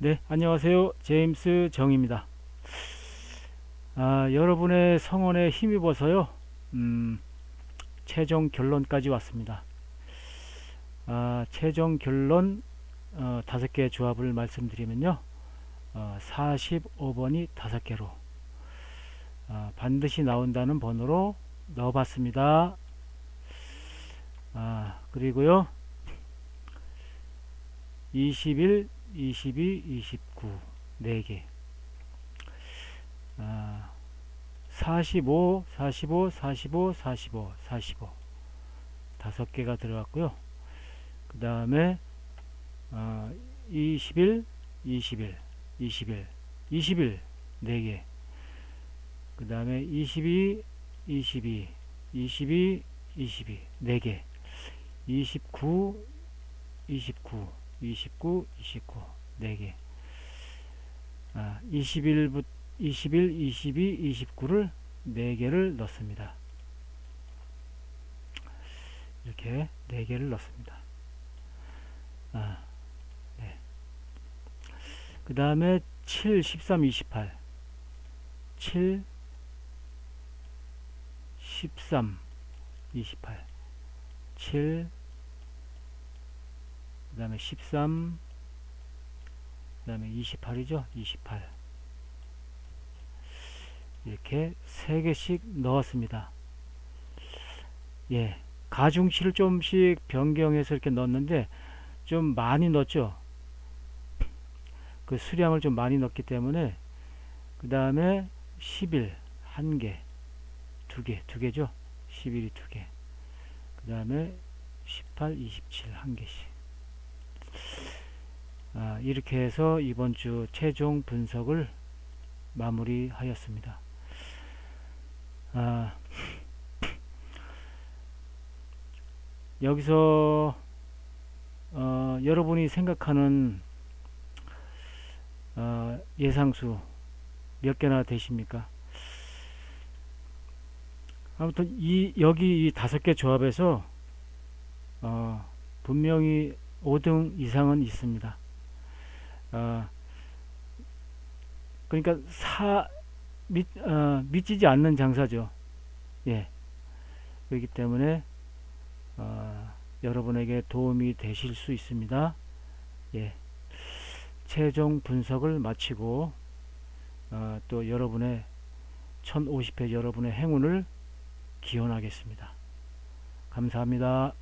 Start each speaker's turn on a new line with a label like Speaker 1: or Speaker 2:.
Speaker 1: 네, 안녕하세요. 제임스 정입니다. 아, 여러분의 성원에 힘입어서요, 음, 최종 결론까지 왔습니다. 아, 최종 결론 어, 다섯 개 조합을 말씀드리면요, 어, 45번이 다섯 개로 아, 반드시 나온다는 번호로 넣어봤습니다. 아, 그리고요, 21, 22, 29, 4개. 아, 45, 45, 45, 45, 45. 다섯 개가 들어갔고요. 그 다음에, 아, 21, 21, 21, 21, 4개. 그 다음에 22, 22, 22, 22, 4개. 29, 29, 29, 29, 4개. 아, 21부, 21, 22, 29를 4개를 넣습니다. 이렇게 4개를 넣습니다. 아, 네. 그 다음에 7, 13, 28. 7, 13, 28. 7, 그 다음에 13, 그 다음에 28이죠. 28. 이렇게 3개씩 넣었습니다. 예. 가중치를 좀씩 변경해서 이렇게 넣었는데 좀 많이 넣었죠. 그 수량을 좀 많이 넣었기 때문에 그 다음에 11, 1개, 2개, 2개죠. 11이 2개. 그 다음에 18, 27, 1개씩. 아, 이렇게 해서 이번 주 최종 분석을 마무리하였습니다. 아, 여기서 어, 여러분이 생각하는 어, 예상수 몇 개나 되십니까? 아무튼 이 여기 이 다섯 개 조합에서 어, 분명히 5등 이상은 있습니다. 어, 그러니까 사 믿, 어, 믿지지 않는 장사죠. 예. 그렇기 때문에 어, 여러분에게 도움이 되실 수 있습니다. 예. 최종 분석을 마치고 어, 또 여러분의 1050회 여러분의 행운을 기원하겠습니다. 감사합니다.